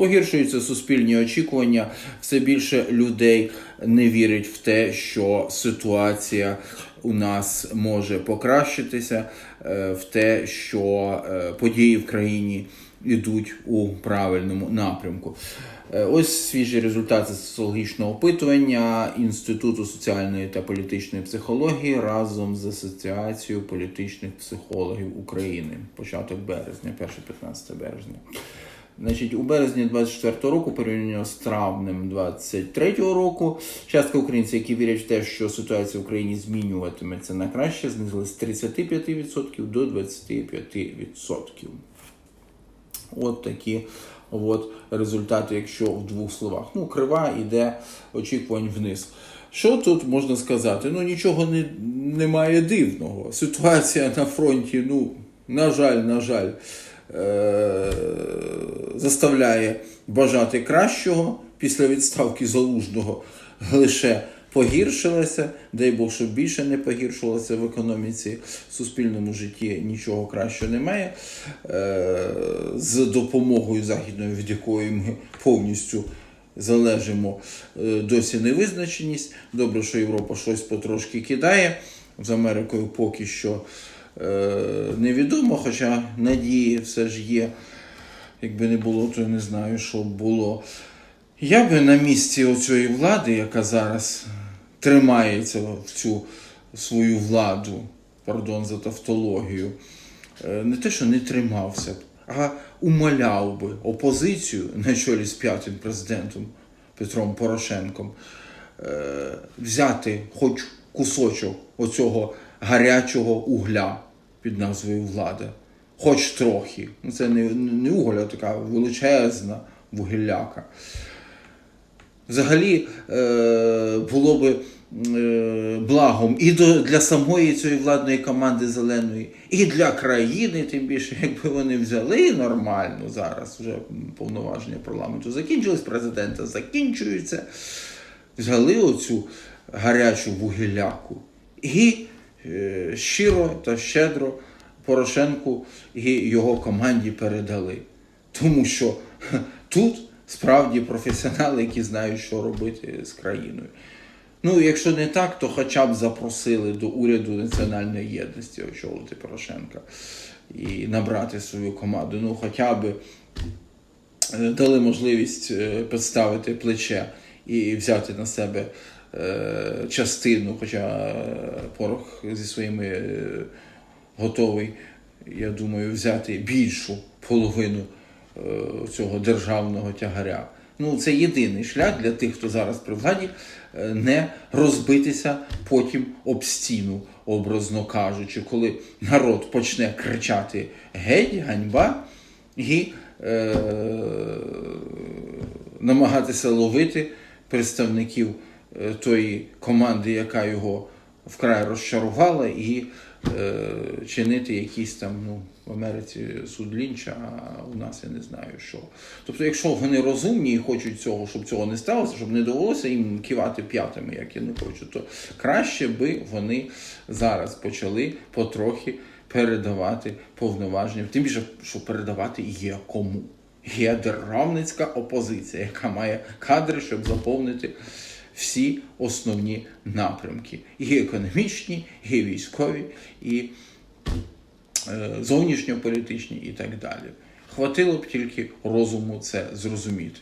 Погіршуються суспільні очікування. Все більше людей не вірить в те, що ситуація у нас може покращитися, е, в те, що е, події в країні йдуть у правильному напрямку. Е, Ось свіжі результати соціологічного опитування Інституту соціальної та політичної психології разом з Асоціацією політичних психологів України. Початок березня, 1-15 березня. Значить, у березні 24 року, порівняно з травнем 23 року, частка українців, які вірять в те, що ситуація в Україні змінюватиметься на краще, знизилась з 35% до 25%. От такі от результати, якщо в двох словах. Ну, крива йде очікувань вниз. Що тут можна сказати? Ну, нічого не, немає дивного. Ситуація на фронті, ну, на жаль, на жаль, заставляє бажати кращого після відставки залужного лише погіршилася. Дай Бог, щоб більше не погіршилося в економіці, в суспільному житті нічого кращого немає. Е, з допомогою західної, від якої ми повністю залежимо, е, досі невизначеність. Добре, що Європа щось потрошки кидає. З Америкою поки що е, невідомо, хоча надії все ж є. Якби не було, то я не знаю, що б було. Я би на місці оцієї влади, яка зараз тримається в цю свою владу, пардон за тавтологію, е, не те, що не тримався б, а умоляв би опозицію на чолі з п'ятим президентом Петром Порошенком е, взяти хоч кусочок оцього гарячого угля під назвою влада. Хоч трохи. Ну, Це не, не уголь, а така величезна вугілляка. Взагалі е, було би е, благом і для самої цієї владної команди зеленої, і для країни, тим більше, якби вони взяли нормально зараз, вже повноваження парламенту закінчились, президента закінчуються, взяли оцю гарячу вугілляку і щиро та щедро Порошенку і його команді передали. Тому що тут справді професіонали, які знають, що робити з країною. Ну, якщо не так, то хоча б запросили до уряду національної єдності очолити Порошенка і набрати свою команду. Ну, хоча б е, дали можливість е, підставити плече і взяти на себе е, частину, хоча е, порох зі своїми е, готовий, я думаю, взяти більшу половину е, цього державного тягаря. Ну, це єдиний шлях для тих, хто зараз при владі, е, не розбитися потім об стіну, образно кажучи, коли народ почне кричати геть, ганьба і е, намагатися ловити представників е, тої команди, яка його вкрай розчарувала, і е, чинити якісь там, ну, в Америці суд Лінча, а у нас я не знаю що. Тобто, якщо вони розумні і хочуть цього, щоб цього не сталося, щоб не довелося їм кивати п'ятами, як я не хочу, то краще би вони зараз почали потрохи передавати повноваження. Тим більше, що передавати є кому. Є державницька опозиція, яка має кадри, щоб заповнити всі основні напрямки: і економічні, і військові, і е, зовнішньополітичні, і так далі. Хватило б тільки розуму це зрозуміти.